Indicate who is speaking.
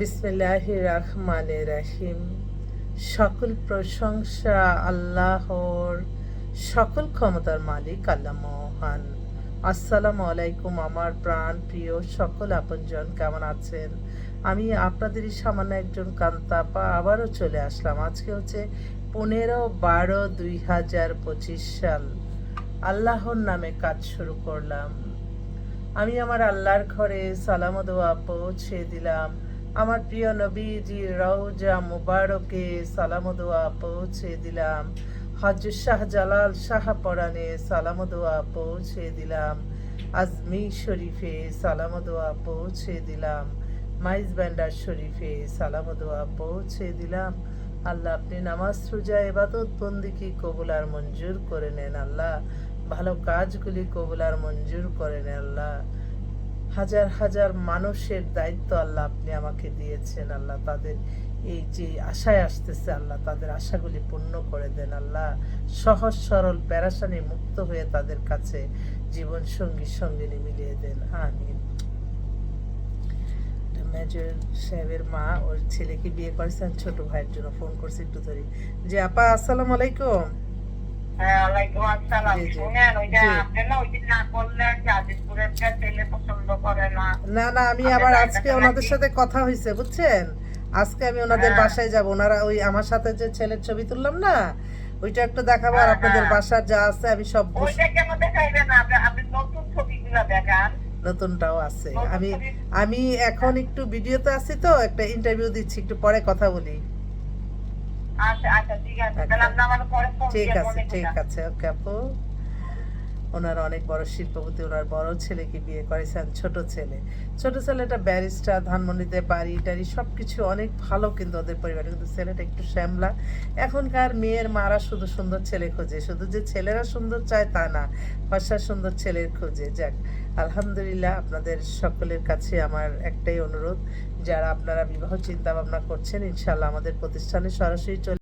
Speaker 1: বিসমিল্লাহ সকল প্রশংসা আল্লাহর, সকল ক্ষমতার মালিক আল্লাহ মহান। আসসালামু আলাইকুম আমার প্রাণ প্রিয় সকল আপনজন, কেমন আছেন? আমি আপনাদেরই সামান্য একজন কান্তাপা আবারও চলে আসলাম। আজকে হচ্ছে পনেরো বারো দুই হাজার পঁচিশ সাল। আল্লাহর নামে কাজ শুরু করলাম। আমি আমার আল্লাহর ঘরে সালাম পৌঁছে দিলাম। আমার প্রিয় নবীজি রওজা মুবারকে সালাম দোয়া পৌঁছে দিলাম। হজরত শাহ জালাল শাহ পরানে সালাম দোয়া পৌঁছে দিলাম। আজমি শরীফে সালাম দোয়া পৌঁছে দিলাম। মাইজ ব্যান্ডার শরীফে সালাম দোয়া পৌঁছে দিলাম। আল্লাহ আপনি নামাজ, রোজা এবাদত বন্দিকে কবুল আর মঞ্জুর করে নেন আল্লাহ। ভালো কাজগুলি কবুল আর মঞ্জুর করে নেন আল্লাহ। হাজার হাজার মানুষের দায়িত্ব আল্লাহ আপনি আমাকে দিয়েছেন, আল্লাহ তাদের এই যে আশায় আসতেছে, আল্লাহ তাদের আশাগুলি পূর্ণ করে দেন, আল্লাহ সহজ সরল প্যারাসানি মুক্ত হয়ে তাদের কাছে জীবন সঙ্গী সঙ্গিনী মিলিয়ে দেন, আমিন। মেজর সাহেবের মা, ওর ছেলেকে বিয়ে করেছেন ছোট ভাইয়ের জন্য ফোন করছে একটু ধরে। যে আপা, আসসালামু আলাইকুম।
Speaker 2: ওয়ালাইকুম আসসালাম।
Speaker 1: জি, জি।
Speaker 2: শুনেন, ওই যে না ওই দিন না করলেন যে ছেলে পছন্দ করে না।
Speaker 1: না না আমি আবার আজকে ওনাদের সাথে কথা হয়েছে বুঝছেন আজকে আমি ওনাদের
Speaker 2: হ্যাঁ।
Speaker 1: বাসায় যাব ওনারা ওই আমার সাথে যে ছেলের ছবি তুললাম না ওইটা একটু দেখাবো আর
Speaker 2: হ্যাঁ,
Speaker 1: আপনাদের
Speaker 2: হ্যাঁ।
Speaker 1: বাসার যা আছে আমি সব বস-
Speaker 2: ওইটা কেন দেখাইবেন না? আপনি- আপনি নতুন ছবিগুলো দেখান।
Speaker 1: নতুনটাও আছে আমি আমি এখন একটু ভিডিওতে আছি তো একটা ইন্টারভিউ দিচ্ছি একটু পরে কথা বলি
Speaker 2: ঠিক আছে।
Speaker 1: আচ্ছা। ঠিক আছে
Speaker 2: বলে
Speaker 1: ঠিক। আছে ওকে আপু। ওনার অনেক বড় শিল্পপতি ওনার বড় ছেলেকে বিয়ে করেছেন ছোট ছেলে। ছোট ছেলেটা ব্যারিস্টার ধানমন্ডিতে বাড়ি টাড়ি সব কিছু অনেক ভালো কিন্তু ওদের পরিবারে। কিন্তু ছেলেটা একটু শ্যামলা। এখনকার মেয়ের মারা শুধু সুন্দর ছেলে খোঁজে। শুধু যে ছেলেরা সুন্দর চায় তা না ফর্সা সুন্দর ছেলের খোঁজে। যাক আলহামদুলিল্লাহ আপনাদের সকলের কাছে আমার একটাই অনুরোধ। যারা আপনারা বিবাহ চিন্তা ভাবনা করছেন ইনশাল্লাহ আমাদের প্রতিষ্ঠানে সরাসরি চলে